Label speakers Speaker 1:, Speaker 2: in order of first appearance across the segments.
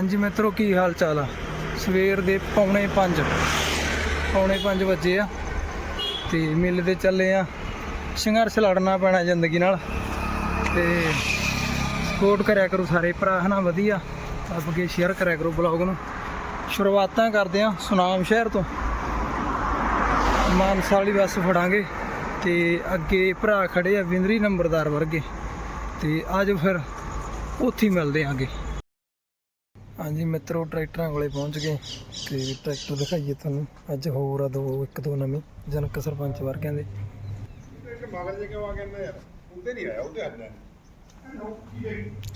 Speaker 1: ਹਾਂਜੀ ਮਿੱਤਰੋ, ਕੀ ਹਾਲ ਚਾਲ ਆ? ਸਵੇਰ ਦੇ ਪੌਣੇ 5 ਪੌਣੇ 5 ਵਜੇ ਆ ਤੇ ਮੇਲੇ ਤੇ ਚੱਲੇ ਆ। ਸੰਘਰਸ਼ ਲੜਨਾ ਪੈਣਾ ਜ਼ਿੰਦਗੀ ਨਾਲ ਤੇ ਸਪੋਰਟ ਕਰਿਆ ਕਰੋ ਸਾਰੇ ਭਰਾ ਹਨਾ ਵਧੀਆ। ਅੱਗੇ ਸ਼ੇਅਰ ਕਰਿਆ ਕਰੋ ਬਲੌਗ ਨੂੰ। ਸ਼ੁਰੂਆਤਾਂ ਕਰਦੇ ਆ ਸੁਨਾਮ ਸ਼ਹਿਰ ਤੋਂ। ਮਾਨਸਾ ਵਾਲੀ ਬੱਸ ਫੜਾਂਗੇ ਤੇ ਅੱਗੇ ਭਰਾ ਖੜੇ ਆ ਵਿੰਦਰੀ ਨੰਬਰਦਾਰ ਵਰਗੇ। ਤੇ ਅੱਜ ਫਿਰ ਉੱਥੇ ਮਿਲਦੇ ਆਂ ਅੱਗੇ। ਹਾਂਜੀ ਮਿੱਤਰੋ ਟਰੈਕਟਰਾਂ ਕੋਲੇ ਪਹੁੰਚ ਗਏ। ਤੇ ਟਰੈਕਟਰ ਦਿਖਾਈਏ ਤੁਹਾਨੂੰ। ਅੱਜ ਹੋਰ ਆ ਦੋ ਇੱਕ ਦੋ ਨਵੇਂ। ਜਨਕ ਸਰਪੰਚ ਵਰਗਿਆਂ ਦੇ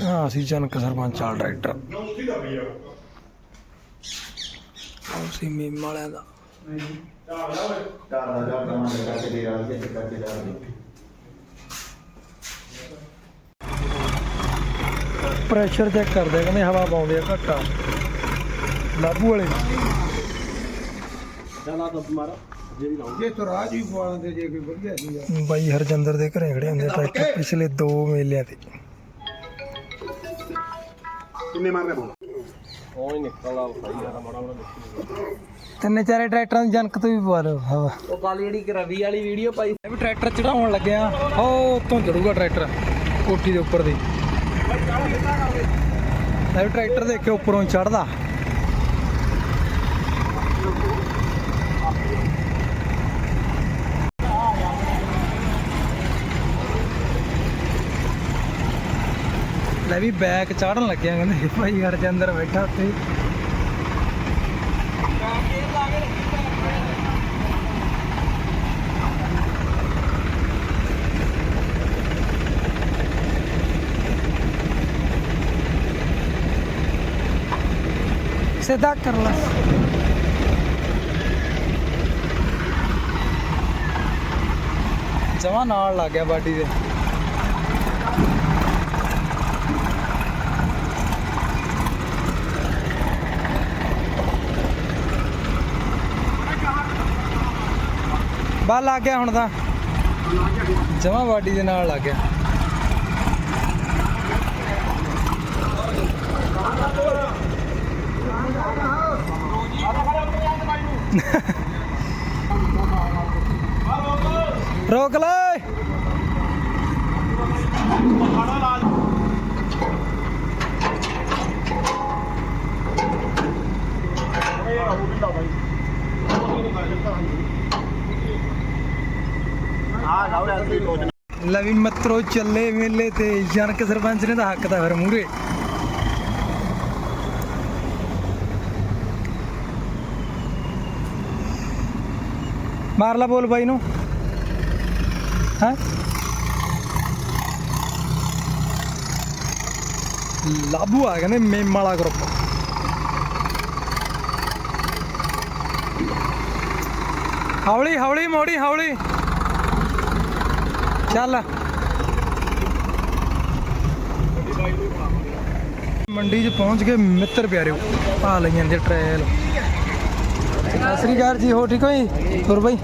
Speaker 1: ਹਾਂ ਅਸੀਂ ਜਨਕ ਸਰਪੰਚ ਵਾਲਾ ਟਰੈਕਟਰ।
Speaker 2: ਨੌਥੀ ਦਾ। ਵੀ ਆ
Speaker 1: ਅਸੀਂ ਮੇਮ ਵਾਲਿਆਂ ਦਾ
Speaker 3: Cara, já tá na cadeira, já tá cadeira.
Speaker 1: Pressure check ਕਰਦੇ ਆ, ਕਹਿੰਦੇ ਹਵਾ ਪਾਉਂਦੇ ਆ ਘੱਟਾ ਲਾਬੂ ਵਾਲੇ।
Speaker 2: ਜੇ ਤੋਂ ਰਾਜ ਵੀ ਪਵਾਉਣ ਦੇ ਜੇ ਕੋਈ ਵਧੀਆ ਸੀ ਆ।
Speaker 1: ਬਾਈ ਹਰਜਿੰਦਰ ਦੇ ਘਰੇ ਖੜੇ ਹੁੰਦੇ ਆ ਟਰੈਕਟਰ ਪਿਛਲੇ ਦੋ ਮੇਲਿਆਂ ਤੇ।
Speaker 2: ਕਿੰਨੇ ਮਾਰਨੇ ਬੋਲ
Speaker 1: ਤਿੰਨੇ ਚਾਰੇ ਟਰੈਕਟਰਾਂ ਦੀ ਜਨਕ ਤੋਂ ਵੀ ਪਵਾ ਲਓ ਹਵਾ।
Speaker 4: ਉਹ ਕੱਲ ਜਿਹੜੀ ਰਵੀ ਵਾਲੀ ਵੀਡੀਓ ਪਾਈ।
Speaker 1: ਵੀ ਟਰੈਕਟਰ ਚੜਾਉਣ ਲੱਗਿਆ। ਹੋ ਉੱਤੋਂ ਚੜੂਗਾ ਟਰੈਕਟਰ ਕੋਠੀ ਦੇ ਉੱਪਰ ਦੀ। ਇਹ ਟਰੈਕਟਰ ਦੇਖ ਕੇ ਉੱਪਰੋਂ ਚੜਦਾ ਲੈ ਵੀ ਬੈਕ ਚਾੜਨ ਲੱਗਿਆ ਕਹਿੰਦੇ, ਭਾਈ ਹਰ ਦੇ ਅੰਦਰ ਬੈਠਾ ਉੱਥੇ। ਸਿੱਧਾ ਕਰ ਲਾ। ਜਮਾ ਨਾਲ ਲੱਗ ਗਿਆ ਬਾਡੀ ਦੇ। ਬਾ ਲੱਗ ਗਿਆ ਹੁਣ ਤਾਂ। ਜਮਾ ਬਾਡੀ ਦੇ ਨਾਲ ਲੱਗ ਗਿਆ। ਰੋਕ ਲੈ। ਲਵੀ ਮਤਰੋ, ਚੱਲੇ ਮੇਲੇ ਤੇ ਜਨਕ ਸਰਪੰਚ ਨੇ ਤਾਂ ਹੱਕ ਤਾਂ ਫਿਰ ਮੂਰੇ ਮਾਰ ਲਾ ਬੋਲ ਬਾਈ ਨੂੰ। ਹੈ? ਲਾਬੂ ਆ, ਕਹਿੰਦੇ ਮੇਮ ਵਾਲਾ ਗਰੁੱਪ ਹੌਲੀ ਹੌਲੀ, ਮੋੜੀ, ਹੌਲੀ। ਚੱਲ। ਮੰਡੀ 'ਚ ਪਹੁੰਚ ਕੇ ਮਿੱਤਰ ਪਿਆਰਿਓ, ਆ ਲਈ ਜਾਂਦੇ ਟ੍ਰੇਲ ਸਤਿ ਸ੍ਰੀ ਅਕਾਲ ਜੀ ਹੋ ਠੀਕ ਹੋ ਜੀ? ਹੋਰ ਬਾਈ?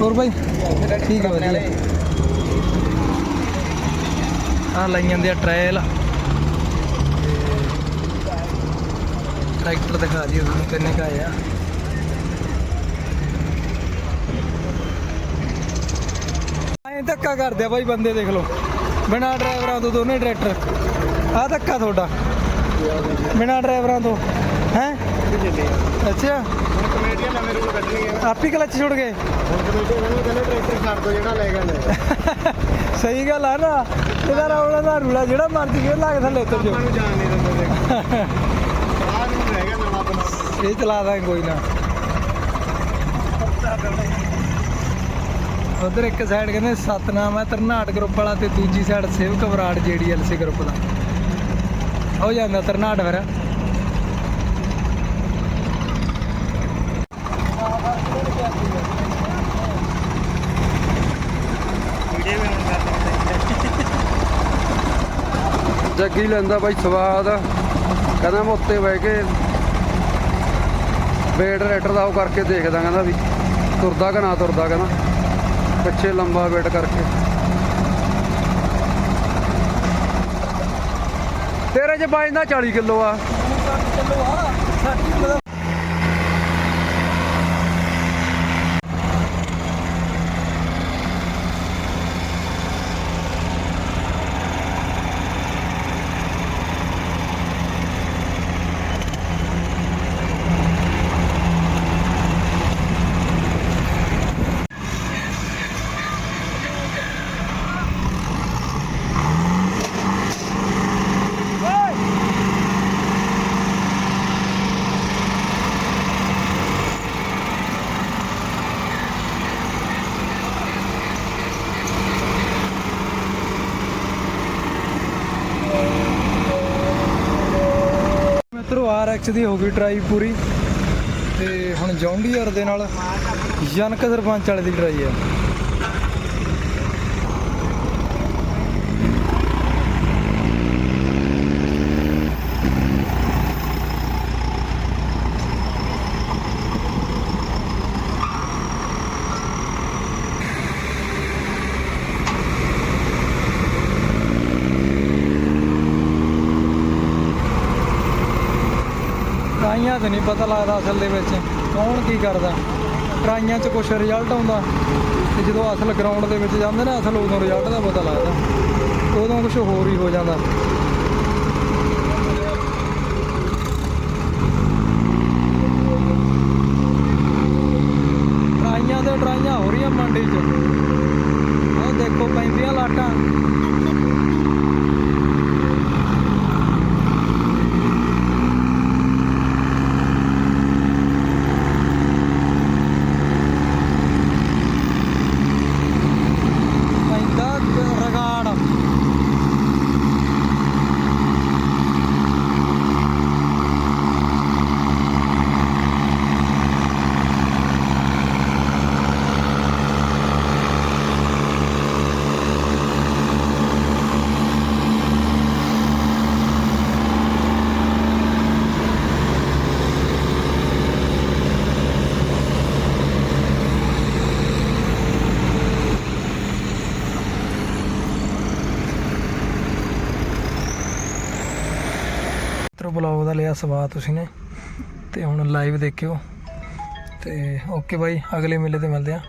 Speaker 1: ਹੋਰ ਬਾਈ? ਠੀਕ ਹੈ ਵਧੀਆ। ਆ ਲਈ ਜਾਂਦੇ ਆ ਟ੍ਰੇਲ ਟਰੈਕਟਰ ਦਿਖਾ ਦਿਓ ਤੁਹਾਨੂੰ ਕਿੰਨੇ ਕਾ ਆ। ਐਂ ਧੱਕਾ ਕਰਦੇ ਆ ਬਾਈ ਬੰਦੇ, ਦੇਖ ਲਓ। ਬਿਨਾ ਡਰਾਈਵਰਾਂ ਤੋਂ ਦੋਨੇ ਟਰੈਕਟਰ। ਆ ਧੱਕਾ ਤੁਹਾਡਾ। ਬਿਨਾ ਡਰਾਈਵਰਾਂ ਤੋਂ। ਹੈ? ਅੱਛਾ।
Speaker 2: ਹੁਣ ਕਮੇਡੀਆਂ ਨਵੇਂ ਰੂਲ ਕੱਢਣੀ ਹੈ
Speaker 1: ਆਪ ਹੀ ਕਲੱਚ ਛੁੱਟ ਗਏ?
Speaker 2: ਹੁਣ ਕਮੇਡੀਆਂ ਕਹਿੰਦੇ ਕਹਿੰਦੇ ਟਰੈਕਟਰ ਛੱਡ ਦੋ ਜਿਹੜਾ ਲੈ ਗਏ ਨੇ
Speaker 1: ਸਹੀ ਗੱਲ ਆ ਨਾ। ਇਹਦਾ ਰੌਲਾ ਦਾ ਰੂਲਾ ਜਿਹੜਾ ਮਰਜ਼ੀ ਕੇ ਲਾ ਕੇ ਥੱਲੇ ਉਤਰ ਜਾਓ।
Speaker 2: ਆਪਾਂ ਨੂੰ ਜਾਣ ਨਹੀਂ ਦਿੰਦੇ ਦੇਖ ਆਹ ਨੂੰ ਰਹਿ ਗਿਆ ਨਵਾਂ ਬਣਾ
Speaker 1: ਇਹ ਚਲਾ ਦਾਂਗੇ ਕੋਈ ਨਾ। ਉਧਰ ਇੱਕ ਸਾਈਡ ਕਹਿੰਦੇ ਸਤਨਾਮ ਹੈ ਤਰਨਾਟ ਗਰੁੱਪ ਵਾਲਾ ਤੇ ਦੂਜੀ ਸਾਈਡ ਸੇਵਕ ਬਰਾੜ ਜੀਡੀਐਲਸੀ ਗਰੁੱਪ ਦਾ। ਹੋ ਜਾਂਦਾ ਤਰਨਾਟ ਫਿਰ।
Speaker 5: ਜੱਗੀ ਲੈਂਦਾ ਬਾਈ ਸਵਾਦ? ਕਹਿੰਦਾ ਮੈਂ ਉੱਤੇ ਬਹਿ ਕੇ ਵੇਟ ਰੈਟਰ ਦਾ ਉਹ ਕਰਕੇ ਦੇਖਦਾ, ਕਹਿੰਦਾ ਵੀ ਤੁਰਦਾ ਕਿ ਨਾ ਤੁਰਦਾ, ਕਹਿੰਦਾ। ਪਿੱਛੇ ਲੰਬਾ ਵੇਟ ਕਰਕੇ। ਤੇਰੇ ਚ ਬਾਜਦਾ 40 ਕਿਲੋ ਆ।
Speaker 1: ਚੱਲੋ ਆ ਸਾਡੀ ਮਤਲਬ ਮਿੱਤਰੋ RX ਦੀ ਹੋ ਗਈ ਟਰਾਈ ਪੂਰੀ। ਤੇ ਹੁਣ ਜੌਂਡੀਅਰ ਦੇ ਨਾਲ ਜਨਕ ਸਰਪੰਚ ਵਾਲੇ ਦੀ ਟਰਾਈ ਆ। ਟਰਾਈਆਂ 'ਚ ਨਹੀਂ ਪਤਾ ਲੱਗਦਾ ਅਸਲ ਦੇ ਵਿੱਚ। ਕੌਣ ਕੀ ਕਰਦਾ? ਟਰਾਈਆਂ 'ਚ ਕੁਝ ਰਿਜ਼ਲਟ ਆਉਂਦਾ। ਤੇ ਜਦੋਂ ਅਸਲ ਗਰਾਊਂਡ ਦੇ ਵਿੱਚ ਜਾਂਦੇ ਨਾ, ਅਸਲ ਉਦੋਂ ਰਿਜ਼ਲਟ ਦਾ ਪਤਾ ਲੱਗਦਾ। ਉਦੋਂ ਕੁਝ ਹੋਰ ਹੀ ਹੋ ਜਾਂਦਾ ਟਰਾਈਆਂ ਤੇ ਟਰਾਈਆਂ ਹੋ ਰਹੀਆਂ ਮੰਡੀ 'ਚ ਆਹ ਦੇਖੋ ਪੈਂਦੀਆਂ ਲਾਟਾਂ ਪੈਂਦਾ ਰਗਾੜ ਮਿੱਤਰੋ ਬਲੌਗ ਦਾ ਲਿਆ ਸਵਾਦ ਤੁਸੀਂ ਨੇ। ਤੇ ਹੁਣ ਲਾਈਵ ਦੇਖਿਓ। ਤੇ ਓਕੇ ਬਾਈ, ਅਗਲੇ ਮੇਲੇ ਤੇ ਮਿਲਦੇ ਆ